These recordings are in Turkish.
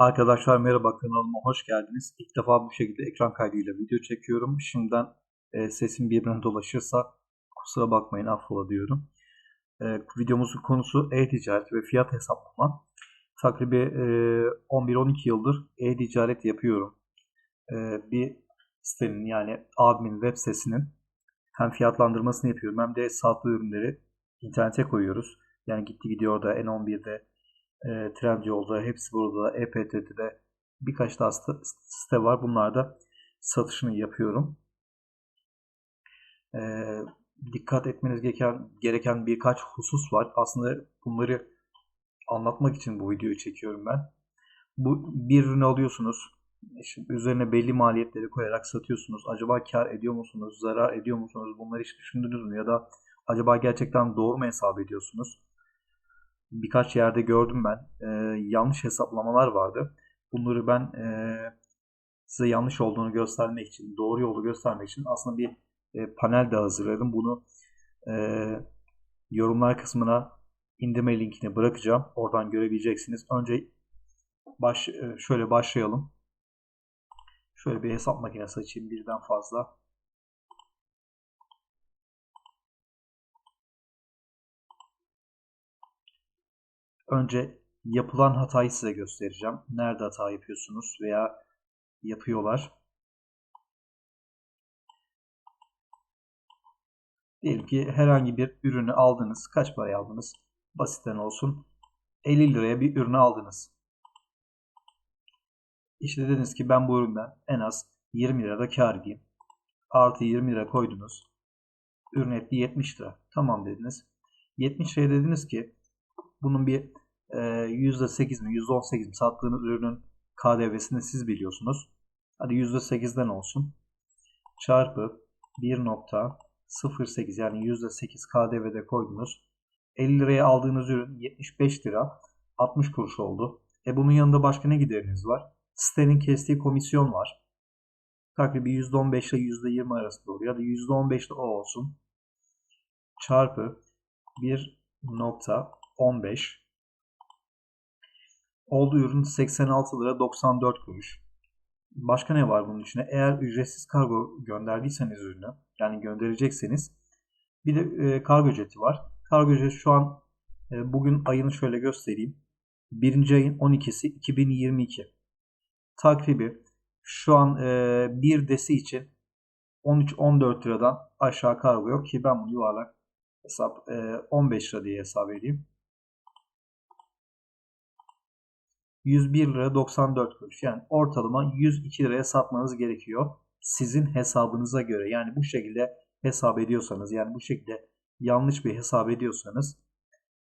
Arkadaşlar merhaba kanalıma hoş geldiniz. İlk defa bu şekilde ekran kaydıyla video çekiyorum. Şimdiden e, sesim birbirine dolaşırsa kusura bakmayın affola diyorum. E, videomuzun konusu e-ticaret ve fiyat hesaplama. Takribi e, 11-12 yıldır e-ticaret yapıyorum. E, bir sitenin yani abimin web sitesinin hem fiyatlandırmasını yapıyorum hem de sattığı ürünleri internete koyuyoruz. Yani gitti gidiyor da N11'de e, Trendyol'da, hepsi burada, EPT'de birkaç daha site var. Bunlarda satışını yapıyorum. E, dikkat etmeniz gereken, gereken birkaç husus var. Aslında bunları anlatmak için bu videoyu çekiyorum ben. Bu bir ürünü alıyorsunuz. İşte üzerine belli maliyetleri koyarak satıyorsunuz. Acaba kar ediyor musunuz? Zarar ediyor musunuz? Bunları hiç düşündünüz mü? Ya da acaba gerçekten doğru mu hesap ediyorsunuz? Birkaç yerde gördüm ben. E, yanlış hesaplamalar vardı. Bunları ben e, size yanlış olduğunu göstermek için, doğru yolu göstermek için aslında bir e, panel de hazırladım. Bunu e, yorumlar kısmına indirme linkini bırakacağım. Oradan görebileceksiniz. Önce baş, e, şöyle başlayalım. Şöyle bir hesap makinesi açayım birden fazla. Önce yapılan hatayı size göstereceğim. Nerede hata yapıyorsunuz veya yapıyorlar. Diyelim ki herhangi bir ürünü aldınız. Kaç paraya aldınız? Basitten olsun. 50 liraya bir ürünü aldınız. İşte dediniz ki ben bu üründen en az 20 lirada kar edeyim. Artı 20 lira koydunuz. Ürün etti 70 lira. Tamam dediniz. 70 liraya dediniz ki bunun bir e, %8 mi %18 mi sattığınız ürünün KDV'sini siz biliyorsunuz. Hadi %8'den olsun. Çarpı 1.08 yani %8 KDV'de koydunuz. 50 liraya aldığınız ürün 75 lira 60 kuruş oldu. E bunun yanında başka ne gideriniz var? Sitenin kestiği komisyon var. Takribi %15 ile %20 arasında oluyor. Ya da %15 de o olsun. Çarpı 1.15 Olduğu ürün 86 lira 94 kuruş. Başka ne var bunun içine? Eğer ücretsiz kargo gönderdiyseniz ürünü yani gönderecekseniz bir de e, kargo ücreti var. Kargo ücreti şu an e, bugün ayını şöyle göstereyim. 1. ayın 12'si 2022. Takribi şu an e, bir desi için 13-14 liradan aşağı kargo yok ki ben bunu yuvarlak hesap e, 15 lira diye hesap edeyim. 101 lira 94 kuruş. Yani ortalama 102 liraya satmanız gerekiyor. Sizin hesabınıza göre. Yani bu şekilde hesap ediyorsanız yani bu şekilde yanlış bir hesap ediyorsanız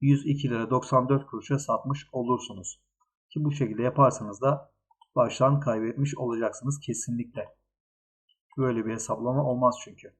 102 lira 94 kuruşa satmış olursunuz. Ki bu şekilde yaparsanız da baştan kaybetmiş olacaksınız kesinlikle. Böyle bir hesaplama olmaz çünkü.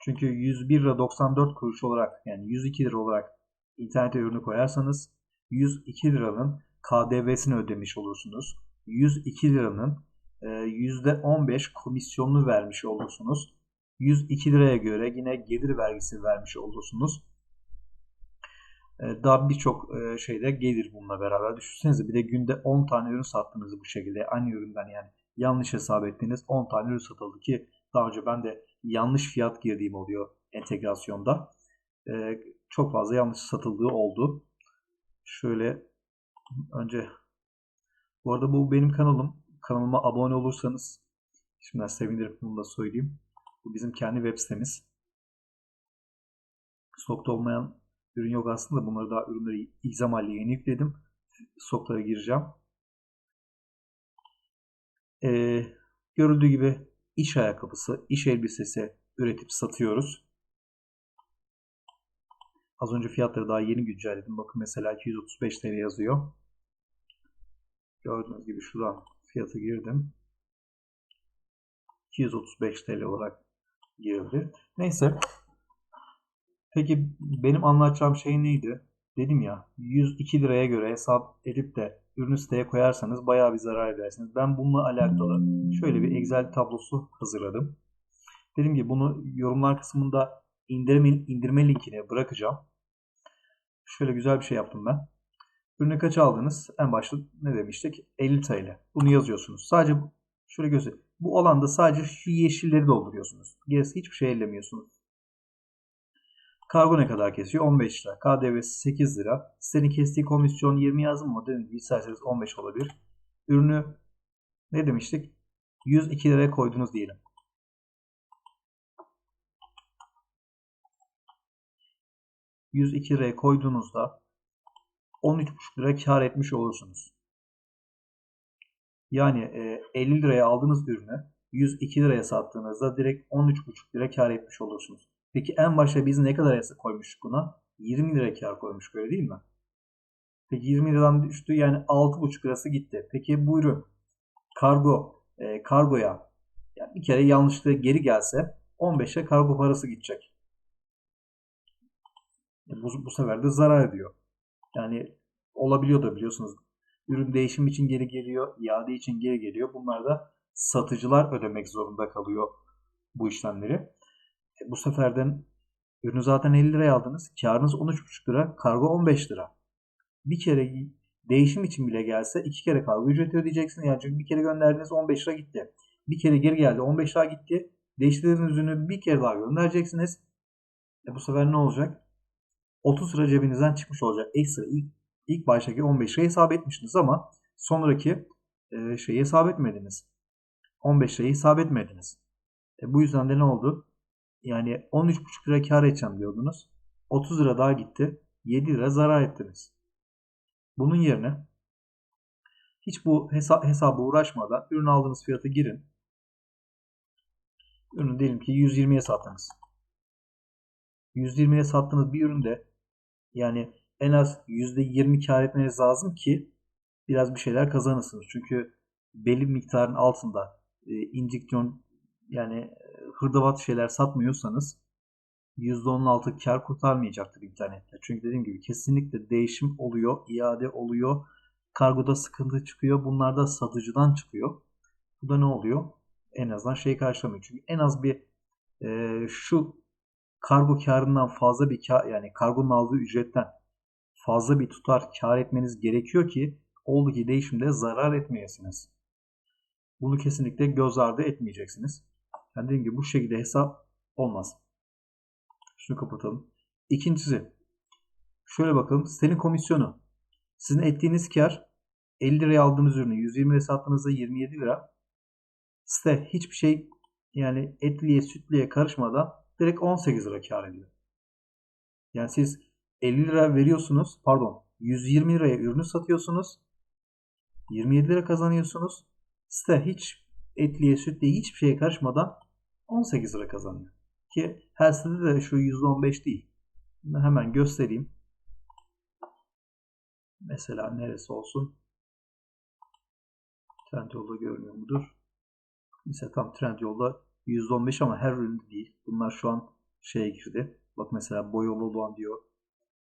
Çünkü 101 lira 94 kuruş olarak yani 102 lira olarak internete ürünü koyarsanız 102 liranın KDV'sini ödemiş olursunuz. 102 liranın %15 e, komisyonunu vermiş olursunuz. 102 liraya göre yine gelir vergisi vermiş olursunuz. E, daha birçok e, şeyde gelir bununla beraber. Düşünsenize bir de günde 10 tane ürün sattığınızı bu şekilde aynı üründen yani yanlış hesap ettiğiniz 10 tane ürün satıldı ki daha önce ben de yanlış fiyat girdiğim oluyor entegrasyonda. Çok fazla yanlış satıldığı oldu. Şöyle önce bu arada bu benim kanalım. Kanalıma abone olursanız şimdiden sevinirim bunu da söyleyeyim. Bu bizim kendi web sitemiz. Stokta olmayan ürün yok aslında. Bunları daha ürünleri ilzam haline yeni yükledim. Stoklara gireceğim. Ee, görüldüğü gibi iş ayakkabısı, iş elbisesi üretip satıyoruz. Az önce fiyatları daha yeni güncelledim. Bakın mesela 235 TL yazıyor. Gördüğünüz gibi şuradan fiyatı girdim. 235 TL olarak girdi. Neyse. Peki benim anlatacağım şey neydi? Dedim ya 102 liraya göre hesap edip de ürünü siteye koyarsanız bayağı bir zarar edersiniz. Ben bununla alakalı şöyle bir Excel tablosu hazırladım. Dedim ki bunu yorumlar kısmında indirme, indirme linkine bırakacağım. Şöyle güzel bir şey yaptım ben. Ürünü kaç aldınız? En başta ne demiştik? 50 TL. Bunu yazıyorsunuz. Sadece şöyle göstereyim. Bu alanda sadece şu yeşilleri dolduruyorsunuz. Gerisi hiçbir şey ellemiyorsunuz. Kargo ne kadar kesiyor? 15 lira. KDV'si 8 lira. Senin kestiği komisyon 20 yazdım mı? Dediğim gibi isterseniz 15 olabilir. Ürünü ne demiştik? 102 liraya koydunuz diyelim. ...102 liraya koyduğunuzda... ...13,5 lira kar etmiş olursunuz. Yani e, 50 liraya aldığınız ürünü... ...102 liraya sattığınızda direkt 13,5 lira kar etmiş olursunuz. Peki en başta biz ne kadar koymuştuk buna? 20 lira kar koymuştuk öyle değil mi? Peki 20 liradan düştü yani 6,5 lirası gitti. Peki bu ürün kargo e, kargoya yani bir kere yanlışlıkla geri gelse 15'e kargo parası gidecek. Bu, bu sefer de zarar ediyor. Yani olabiliyor da biliyorsunuz. Ürün değişim için geri geliyor, iade için geri geliyor. Bunlar da satıcılar ödemek zorunda kalıyor bu işlemleri. E, bu seferden ürünü zaten 50 liraya aldınız. Karınız 13,5 lira, kargo 15 lira. Bir kere değişim için bile gelse iki kere kargo ücreti ödeyeceksin. Yani çünkü bir kere gönderdiğiniz 15 lira gitti. Bir kere geri geldi 15 lira gitti. Değiştirdiğiniz ürünü bir kere daha göndereceksiniz. E bu sefer ne olacak? 30 lira cebinizden çıkmış olacak. Ekstra ilk, ilk baştaki 15 lira hesap etmiştiniz ama sonraki e, şeyi hesap etmediniz. 15 lirayı hesap etmediniz. E bu yüzden de ne oldu? Yani 13,5 lira kar edeceğim diyordunuz. 30 lira daha gitti. 7 lira zarar ettiniz. Bunun yerine hiç bu hesap, hesaba uğraşmadan ürün aldığınız fiyatı girin. Ürünü diyelim ki 120'ye sattınız. 120'ye sattığınız bir üründe yani en az %20 kar etmeniz lazım ki biraz bir şeyler kazanırsınız. Çünkü belli miktarın altında e, injeksiyon yani e, hırdavat şeyler satmıyorsanız %16 kar kurtarmayacaktır internette. Çünkü dediğim gibi kesinlikle değişim oluyor, iade oluyor, kargoda sıkıntı çıkıyor. Bunlar da satıcıdan çıkıyor. Bu da ne oluyor? En azından şey karşılamıyor. Çünkü en az bir e, şu kargo karından fazla bir kar yani kargonun aldığı ücretten fazla bir tutar kar etmeniz gerekiyor ki oldu ki değişimde zarar etmeyesiniz. Bunu kesinlikle göz ardı etmeyeceksiniz. Yani dediğim gibi bu şekilde hesap olmaz. Şunu kapatalım. İkincisi şöyle bakalım. Senin komisyonu. Sizin ettiğiniz kar 50 liraya aldığınız ürünü 120 liraya sattığınızda 27 lira. Site hiçbir şey yani etliye sütliye karışmadan direkt 18 lira kar ediyor. Yani siz 50 lira veriyorsunuz pardon 120 liraya ürünü satıyorsunuz. 27 lira kazanıyorsunuz. Site hiç etliye sütliye hiçbir şeye karışmadan 18 lira kazanıyor. Ki her sitede de şu %15 değil. Şimdi hemen göstereyim. Mesela neresi olsun? Trendyol'da görünüyor mudur? Mesela tam Trendyol'da %15 ama her üründe değil. Bunlar şu an şeye girdi. Bak mesela boyalı olan diyor.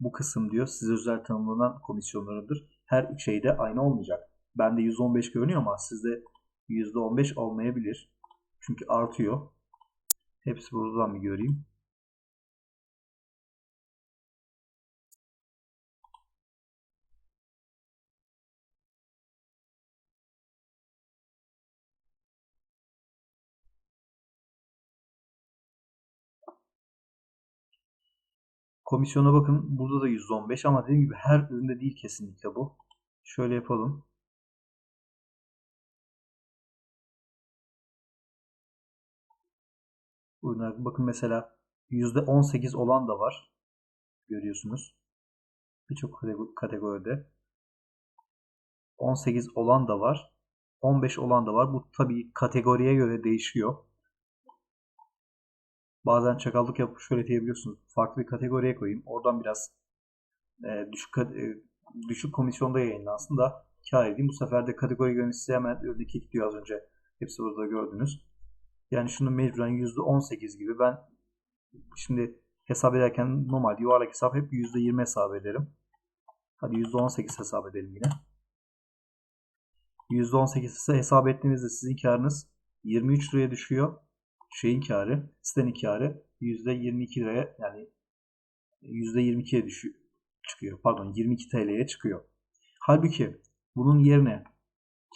Bu kısım diyor size özel tanımlanan komisyonlarıdır. Her şeyde aynı olmayacak. Bende %15 görünüyor ama sizde %15 olmayabilir. Çünkü artıyor. Hepsi buradan bir göreyim. Komisyona bakın. Burada da %15 ama dediğim gibi her üründe değil kesinlikle bu. Şöyle yapalım. ürünler. Bakın mesela %18 olan da var. Görüyorsunuz. Birçok kategoride. 18 olan da var. 15 olan da var. Bu tabii kategoriye göre değişiyor. Bazen çakallık yapıp şöyle diyebiliyorsunuz. Farklı bir kategoriye koyayım. Oradan biraz e, düşük e, düşük komisyonda yayınlansın da kar edeyim. Bu sefer de kategori yöneticisi hemen ördeki gidiyor az önce. Hepsi burada gördünüz. Yani şunu mecburen %18 gibi ben şimdi hesap ederken normal yuvarlak hesap hep %20 hesap ederim. Hadi %18 hesap edelim yine. %18 ise hesap ettiğinizde sizin karınız 23 liraya düşüyor. Şeyin karı, sitenin karı %22 liraya yani %22'ye düşüyor çıkıyor. Pardon 22 TL'ye çıkıyor. Halbuki bunun yerine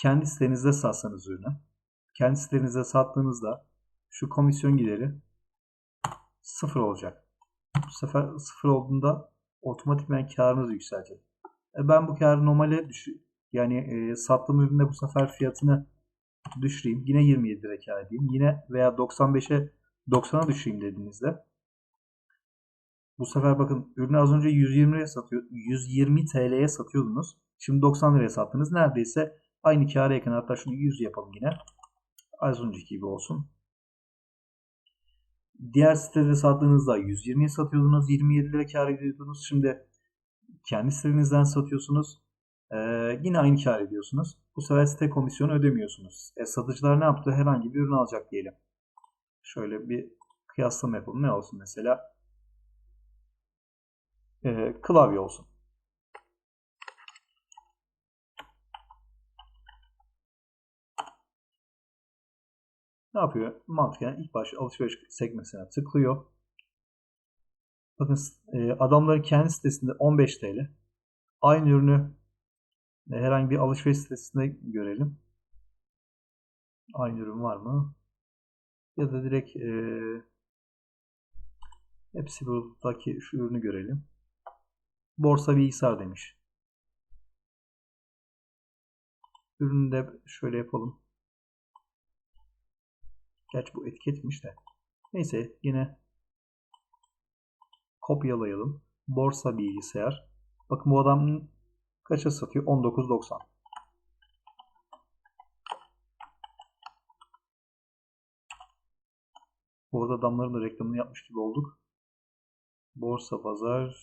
kendi sitenizde satsanız ürünü. Kendi sitenizde sattığınızda şu komisyon gideri sıfır olacak. Bu sefer sıfır olduğunda otomatikman karınız yükselecek. E ben bu karı normale düş yani e, sattığım üründe bu sefer fiyatını düşüreyim. Yine 27 lira kar edeyim. Yine veya 95'e 90'a düşüreyim dediğinizde bu sefer bakın ürünü az önce 120 liraya satıyor. 120 TL'ye satıyordunuz. Şimdi 90 liraya sattınız. Neredeyse aynı kâra yakın. Hatta şunu 100 yapalım yine. Az önceki gibi olsun. Diğer sitede sattığınızda 120'ye satıyordunuz. 27 lira kar ediyordunuz. Şimdi kendi sitenizden satıyorsunuz. Ee, yine aynı kar ediyorsunuz. Bu sefer site komisyonu ödemiyorsunuz. E, satıcılar ne yaptı? Herhangi bir ürün alacak diyelim. Şöyle bir kıyaslama yapalım. Ne olsun mesela? Ee, klavye olsun. Ne yapıyor? Mantıken ilk başta alışveriş sekmesine tıklıyor. Bakın e, adamların kendi sitesinde 15 TL. Aynı ürünü e, herhangi bir alışveriş sitesinde görelim. Aynı ürün var mı? Ya da direkt e, hepsi buradaki şu ürünü görelim. Borsa bilgisayar demiş. Ürünü de şöyle yapalım. Gerçi bu etiketmiş de. Neyse yine kopyalayalım. Borsa bilgisayar. Bakın bu adam kaça satıyor? 19.90. Bu arada adamların da reklamını yapmış gibi olduk. Borsa pazar.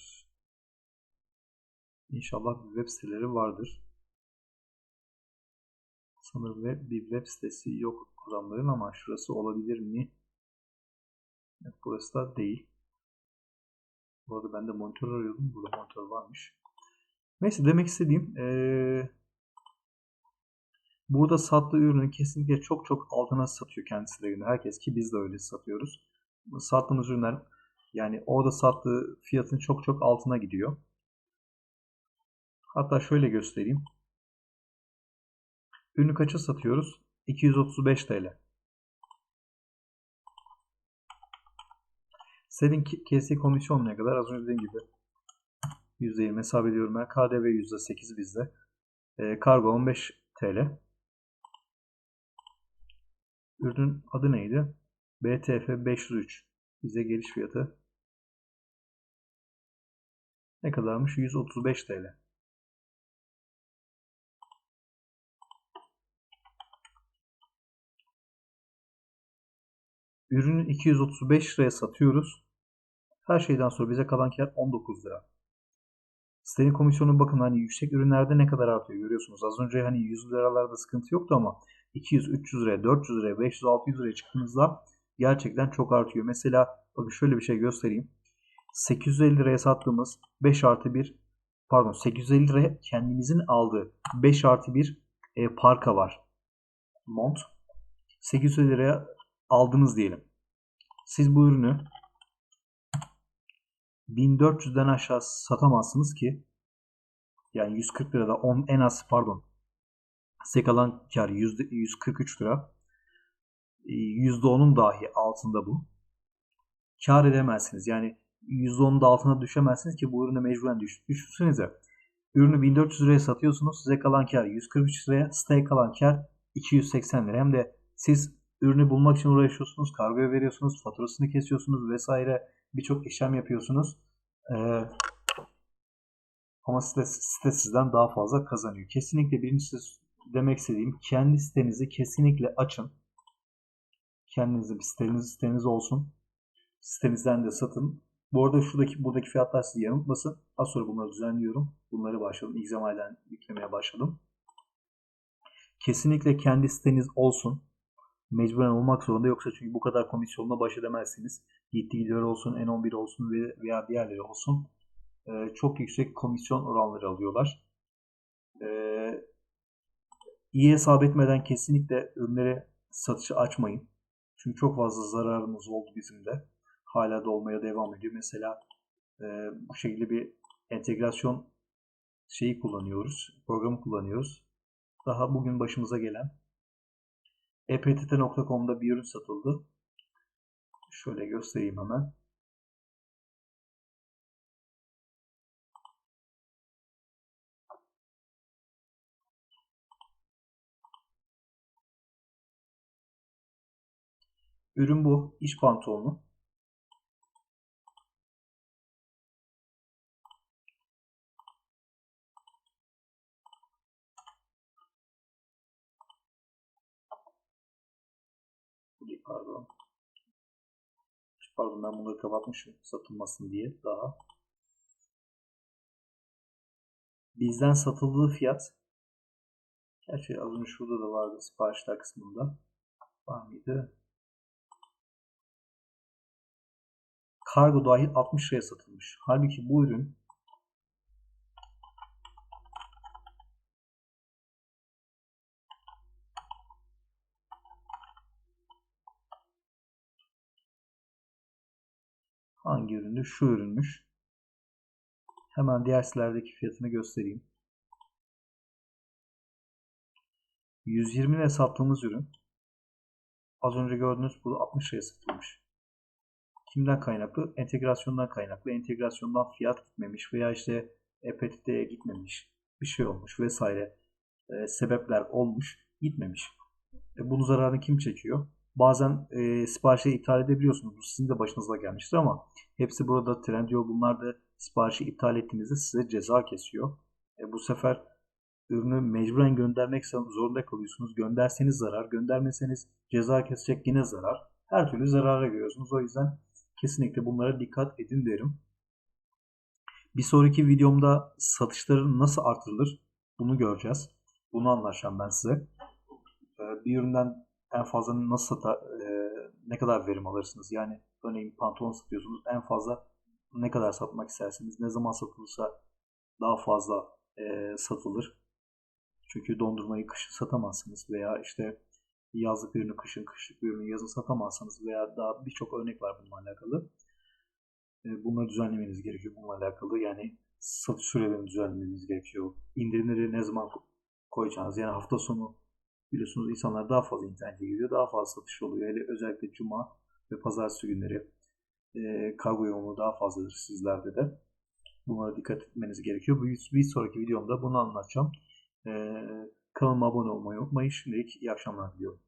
İnşallah bir web siteleri vardır. Sanırım web, bir web sitesi yok adamların ama şurası olabilir mi? Evet, burası da değil. Bu arada ben de monitör arıyordum. Burada monitör varmış. Neyse demek istediğim ee, burada sattığı ürünü kesinlikle çok çok altına satıyor kendisi de. Herkes ki biz de öyle satıyoruz. Sattığımız ürünler yani orada sattığı fiyatın çok çok altına gidiyor. Hatta şöyle göstereyim. Ürünü kaça satıyoruz? 235 TL. Senin kesi komisyon ne kadar? Az önce dediğim gibi %20 hesap ediyorum ben. KDV %8 bizde. E, kargo 15 TL. Ürünün adı neydi? BTF 503. Bize geliş fiyatı ne kadarmış? 135 TL. Ürünü 235 liraya satıyoruz. Her şeyden sonra bize kalan kar 19 lira. Sitenin komisyonu bakın hani yüksek ürünlerde ne kadar artıyor görüyorsunuz. Az önce hani 100 liralarda sıkıntı yoktu ama 200, 300 liraya, 400 liraya, 500, 600 liraya çıktığınızda gerçekten çok artıyor. Mesela bakın şöyle bir şey göstereyim. 850 liraya sattığımız 5 artı 1 pardon 850 liraya kendimizin aldığı 5 artı 1 e, parka var. Mont. 850 liraya aldınız diyelim. Siz bu ürünü 1400'den aşağı satamazsınız ki yani 140 lirada 10 en az pardon size kalan kar %143 lira %10'un dahi altında bu. Kar edemezsiniz. Yani %10'un da altına düşemezsiniz ki bu ürüne mecburen düş. Düşünsenize. Ürünü 1400 liraya satıyorsunuz. Size kalan kar 143 liraya. Siteye kalan kar 280 lira. Hem de siz ürünü bulmak için uğraşıyorsunuz. Kargoya veriyorsunuz. Faturasını kesiyorsunuz vesaire. Birçok işlem yapıyorsunuz. Ee, ama site, site sizden daha fazla kazanıyor. Kesinlikle birincisi demek istediğim kendi sitenizi kesinlikle açın. Kendinize bir siteniz, siteniz olsun. Sitenizden de satın. Bu arada şuradaki buradaki fiyatlar sizi yanıltmasın. Az sonra bunları düzenliyorum. Bunları başladım. XML'den yüklemeye başladım. Kesinlikle kendi siteniz olsun mecburen olmak zorunda yoksa çünkü bu kadar komisyonla baş edemezsiniz. Gidiyor olsun, N11 olsun veya diğerleri olsun e, çok yüksek komisyon oranları alıyorlar. E, iyi hesap etmeden kesinlikle ürünlere satışı açmayın. Çünkü çok fazla zararımız oldu bizim de. Hala da olmaya devam ediyor. Mesela e, bu şekilde bir entegrasyon şeyi kullanıyoruz. Programı kullanıyoruz. Daha bugün başımıza gelen eptt.com'da bir ürün satıldı. Şöyle göstereyim hemen. Ürün bu. İş pantolonu. Pardon. Pardon ben bunları kapatmışım satılmasın diye daha. Bizden satıldığı fiyat Gerçi az önce şurada da vardı siparişler kısmında. Var mıydı? Kargo dahil 60 liraya satılmış. Halbuki bu ürün hangi üründü? Şu ürünmüş. Hemen diğer sitelerdeki fiyatını göstereyim. 120 liraya sattığımız ürün az önce gördüğünüz bu 60 liraya satılmış. Kimden kaynaklı? Entegrasyondan kaynaklı. Entegrasyondan fiyat gitmemiş veya işte EPT'ye gitmemiş. Bir şey olmuş vesaire. E, sebepler olmuş. Gitmemiş. E, bunun zararını kim çekiyor? Bazen e, siparişi iptal edebiliyorsunuz. Bu sizin de başınıza gelmiştir ama hepsi burada Trendyol bunlar da siparişi iptal ettiğinizde size ceza kesiyor. E, bu sefer ürünü mecburen göndermek zorunda kalıyorsunuz. Gönderseniz zarar, göndermeseniz ceza kesecek yine zarar. Her türlü zarara giriyorsunuz. O yüzden kesinlikle bunlara dikkat edin derim. Bir sonraki videomda satışları nasıl artırılır bunu göreceğiz. Bunu anlatacağım ben size. Ee, bir üründen en fazla nasıl sata, e, ne kadar verim alırsınız? Yani örneğin pantolon satıyorsunuz. En fazla ne kadar satmak istersiniz? Ne zaman satılırsa daha fazla e, satılır. Çünkü dondurmayı kışın satamazsınız veya işte yazlık ürünü kışın, kışlık ürünü yazın satamazsınız veya daha birçok örnek var bununla alakalı. E, bunları düzenlemeniz gerekiyor bununla alakalı. Yani satış sürelerini düzenlemeniz gerekiyor. İndirimleri ne zaman koyacağınız. Yani hafta sonu biliyorsunuz insanlar daha fazla internete giriyor. Daha fazla satış oluyor. Hele özellikle cuma ve pazartesi günleri e, kargo yoğunluğu daha fazladır sizlerde de. Bunlara dikkat etmeniz gerekiyor. Bir, bir sonraki videomda bunu anlatacağım. Ee, kanalıma abone olmayı unutmayın. Şimdilik iyi akşamlar diliyorum.